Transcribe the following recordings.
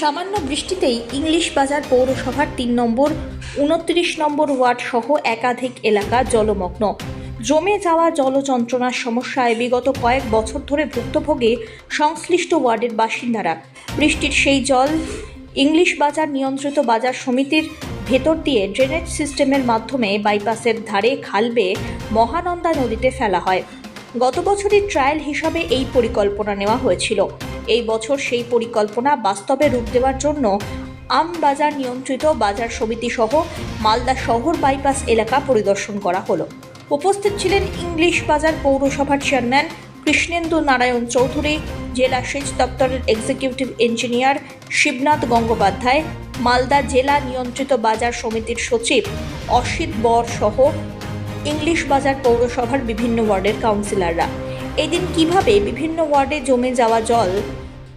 সামান্য বৃষ্টিতেই ইংলিশ বাজার পৌরসভার তিন নম্বর, উনত্রিশ নম্বর ওয়ার্ড সহ একাধিক এলাকা জলমগ্ন। জমে যাওয়া জল যন্ত্রণার সমস্যায় বিগত কয়েক বছর ধরে ভুক্তভোগে সংশ্লিষ্ট ওয়ার্ডের বাসিন্দারা। বৃষ্টির সেই জল ইংলিশ বাজার নিয়ন্ত্রিত বাজার সমিতির ভেতর দিয়ে ড্রেনেজ সিস্টেমের মাধ্যমে বাইপাসের ধারে খাল বেয়ে মহানন্দা নদীতে ফেলা হয়। গত বছরের ট্রায়াল হিসাবে এই পরিকল্পনা নেওয়া হয়েছিল। এই বছর সেই পরিকল্পনা বাস্তবে রূপ দেওয়ার জন্য আম বাজার নিয়ন্ত্রিত বাজার সমিতি সহ মালদা শহর বাইপাস এলাকা পরিদর্শন করা হলো। উপস্থিত ছিলেন ইংলিশ বাজার পৌরসভার চেয়ারম্যান কৃষ্ণেন্দু নারায়ণ চৌধুরী, জেলা সেচ দপ্তরের এক্সিকিউটিভ ইঞ্জিনিয়ার শিবনাথ গঙ্গোপাধ্যায়, মালদা জেলা নিয়ন্ত্রিত বাজার সমিতির সচিব অসিত বর সহ ইংলিশ বাজার পৌরসভার বিভিন্ন ওয়ার্ডের কাউন্সিলররা। এদিন কীভাবে বিভিন্ন ওয়ার্ডে জমে যাওয়া জল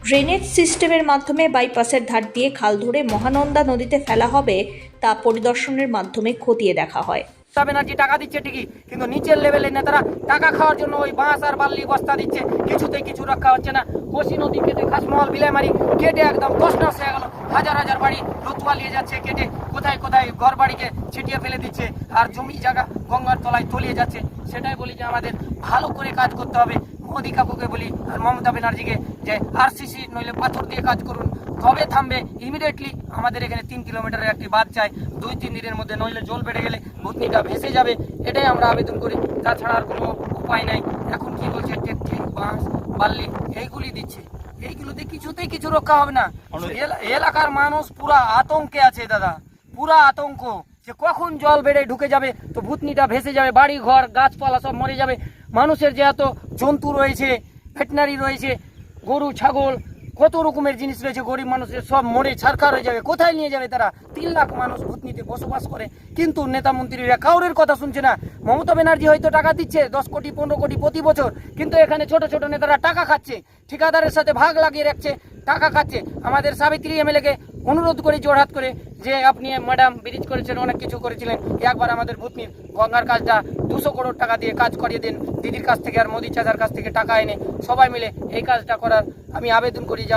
ড্রেনেজ সিস্টেমের মাধ্যমে বাইপাসের ধার দিয়ে খাল ধরে মহানন্দা নদীতে ফেলা হবে তা পরিদর্শনের মাধ্যমে খতিয়ে দেখা হয়। মমতা ব্যানার্জি টাকা দিচ্ছে ঠিকই, কিন্তু নিচের লেভেলের নেতারা টাকা খাওয়ার জন্য ওই বাঁশ আর বাল্লি বস্তা দিচ্ছে, কিছুতেই কিছু রক্ষা হচ্ছে না। কোশি নদী কেটে খাসমহল বিলাইমারি কেটে একদম নষ্ট হয়ে গেল। হাজার হাজার বাড়ি রতুয়া নিয়ে যাচ্ছে, কেটে কোথায় কোথায় ঘর বাড়িকে ছিটিয়ে ফেলে দিচ্ছে, আর জমি জায়গা গঙ্গার তলায় তলিয়ে যাচ্ছে। সেটাই বলি যে আমাদের ভালো করে কাজ করতে হবে। মোদী কাকুকে বলি আর মমতা ব্যানার্জিকে যে আরসিসি নইলে পাথর দিয়ে কাজ করুন। তবে থামবে ইমিডিয়েটলি আমাদের এখানে তিন কিলোমিটারের একটি বাদ চাই। দুই তিন দিনের মধ্যে নইলে জল বেড়ে গেলে ভূতনিটা ভেসে যাবে। এটাই আমরা আবেদন করি। তাছাড়া আর কোনো উপায় নাই। এখন কি বলছে টেকটি বাঁশ বাল্লি এইগুলি দিচ্ছে। এইগুলোতে কিছুতেই কিছু রক্ষা হবে না। এলা- এলাকার মানুষ পুরা আতঙ্কে আছে দাদা। পুরা আতঙ্ক যে কখন জল বেড়ে ঢুকে যাবে তো ভূতনিটা ভেসে যাবে বাড়ি ঘর গাছপালা সব মরে যাবে। মানুষের যে এত জন্তু রয়েছে ভেটেনারি রয়েছে গরু ছাগল কত রকমের জিনিস রয়েছে, গরিব মানুষের সব মরে ছারখার হয়ে যাবে। কোথায় নিয়ে যাবে তারা? তিন লাখ মানুষ ভূতনিতে বসবাস করে। কিন্তু নেতা মন্ত্রীরা কাউরের কথা শুনছে না। মমতা ব্যানার্জি হয়তো টাকা দিচ্ছে, দশ কোটি, পনেরো কোটি প্রতি বছর। কিন্তু এখানে ছোট ছোট নেতারা টাকা খাচ্ছে। ঠিকাদারের সাথে ভাগ লাগিয়ে রাখছে, টাকা খাচ্ছে। আমাদের সাবিত্রী এমএলএকে অনুরোধ করি জোরহাত করে, যে আপনি ম্যাডাম ব্রিজ করেছেন, অনেক কিছু করেছিলেন, একবার আমাদের ভূতনির গঙ্গার কাজটা দুশো করোড় টাকা দিয়ে কাজ করিয়ে দিন। দিদির কাছ থেকে আর মোদি চাচার কাছ থেকে টাকা এনে সবাই মিলে এই কাজটা করার আমি আবেদন করি।